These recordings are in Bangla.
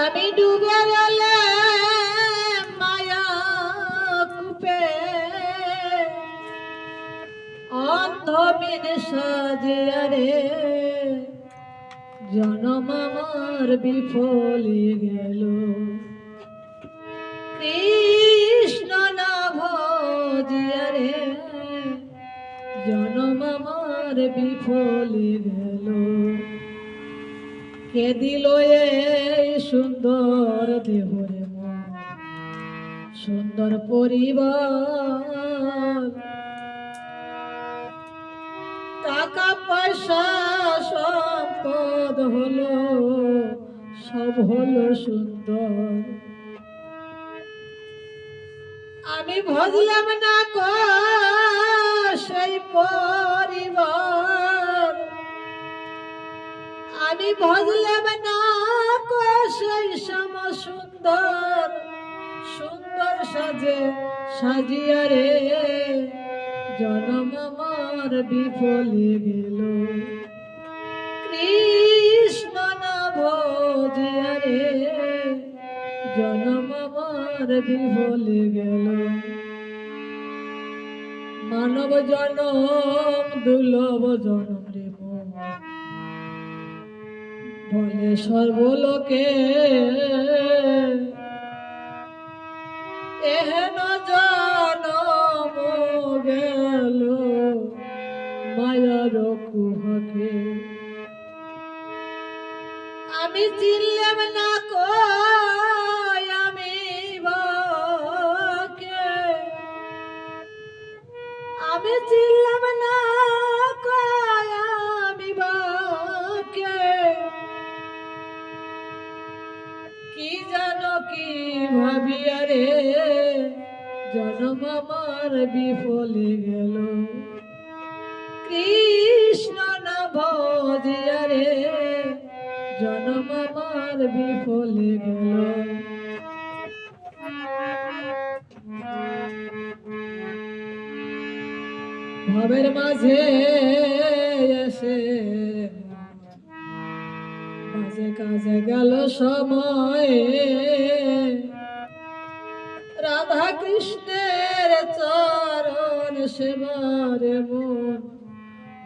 আমি ডুবে গেলে মায়া কূপে। অন্ধমিন সাজিয়া রে, জনম আমার বিফলে গেল। কৃষ্ণ না ভজিয়া রে, জনম আমার বিফলে গেল। কে দিল এই সুন্দর দেহরে সুন্দর পরিবার। টাকা, পয়সা, সম্পদ হলো, সব হলো সুন্দর। আমি ভজলাম না কো সেই পরিবার। আমি ভজলাম না সেই সম সুন্দর সুন্দর সাজে, সাজিয়া রে। জনম আমার বিফলে গেল। কৃষ্ণ না ভজিয়া রে, জনম আমার বিফলে গেল। মানব জনম, দুর্লভ জনম রে। বলে সর্বলোকে। এহেন জনম গেল মায়ার কুহকে। আমি চিনলাম না কই কি ভাবিয়া রে? জনম আমার বিফলে গেল। কৃষ্ণ না ভজিয়া রে? জনম আমার বিফলে গেল। ভবের মাঝে এসে মাঝে কাজে গেল সময়। রাধা কৃষ্ণের চরণ সেবার মন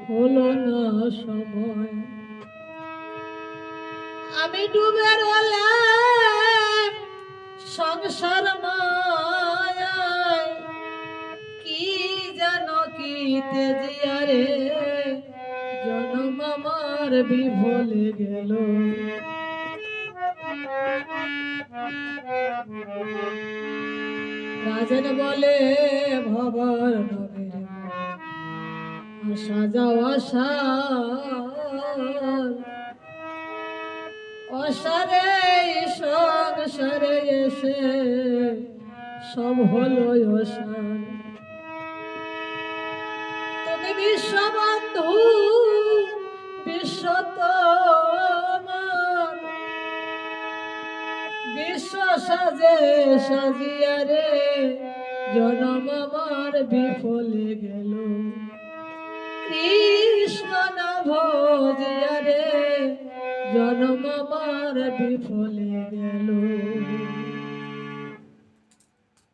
হলো না সময়। আমি ডুবে রলাম সংসার মায়ায়। কি জানো কি তেজিয়া রে জনম আমার বিফলে গেল। রাজন বলে ভবর আসা যাওয়া সার অসারে সংসারে এসে সব হলো অসার। তুমি বিশ্ববন্ধু বিশ্ব বিশ্ব সাজে সাজিয়া রে, জনম আমার বিফলে গেল। কৃষ্ণ না ভজিয়া রে, জনম আমার বিফলে গেল।